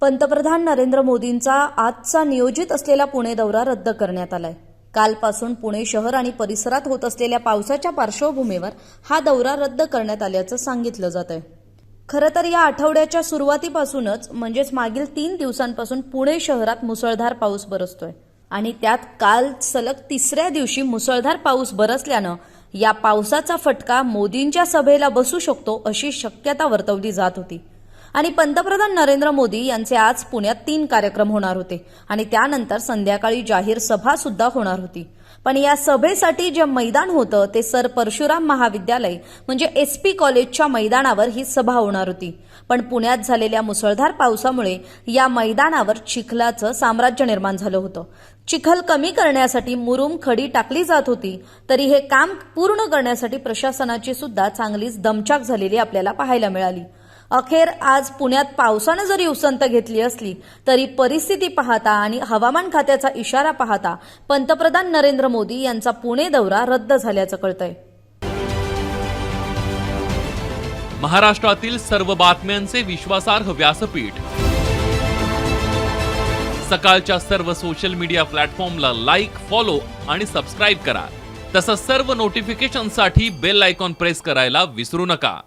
पंतप्रधान नरेंद्र मोदींचा आजचा नियोजित असलेला पुणे दौरा रद्द करण्यात आलाय. कालपासून पुणे शहर आणि परिसरात होत असलेल्या पावसाच्या पार्श्वभूमीवर हा दौरा रद्द करण्यात आल्याचं सांगितलं जात आहे खरं तर या आठवड्याच्या सुरुवातीपासूनच म्हणजेच मागील तीन दिवसांपासून पुणे शहरात मुसळधार पाऊस बरसतोय. आणि त्यात काल सलग तिसऱ्या दिवशी मुसळधार पाऊस बरसल्यानं या पावसाचा फटका मोदींच्या सभेला बसू शकतो अशी शक्यता वर्तवली जात होती. आणि पंतप्रधान नरेंद्र मोदी यांचे आज पुण्यात तीन कार्यक्रम होणार होते. आणि त्यानंतर संध्याकाळी जाहीर सभा सुद्धा होणार होती. पण या सभेसाठी जे मैदान होतं ते सर परशुराम महाविद्यालय म्हणजे एस पी कॉलेजच्या मैदानावर ही सभा होणार होती. पण पुण्यात झालेल्या मुसळधार पावसामुळे या मैदानावर चिखलाचं साम्राज्य निर्माण झालं होतं. चिखल कमी करण्यासाठी मुरुम खडी टाकली जात होती तरी हे काम पूर्ण करण्यासाठी प्रशासनाची सुद्धा चांगलीच दमछाक झालेली आपल्याला पाहायला मिळाली. अखेर आज पुण्यात पावसानं जरी उसंत घेतली असली तरी परिस्थिती पाहता आणि हवामान खात्याचा इशारा पाहता पंतप्रधान नरेंद्र मोदी यांचा पुणे दौरा रद्द झाल्याचं कळतंय. महाराष्ट्रातील सर्व बातम्यांचे विश्वासार्ह व्यासपीठ. सकाळच्या सर्व सोशल मीडिया प्लॅटफॉर्मला लाईक फॉलो आणि सबस्क्राईब करा. तसंच सर्व नोटिफिकेशनसाठी बेल आयकॉन प्रेस करायला विसरू नका.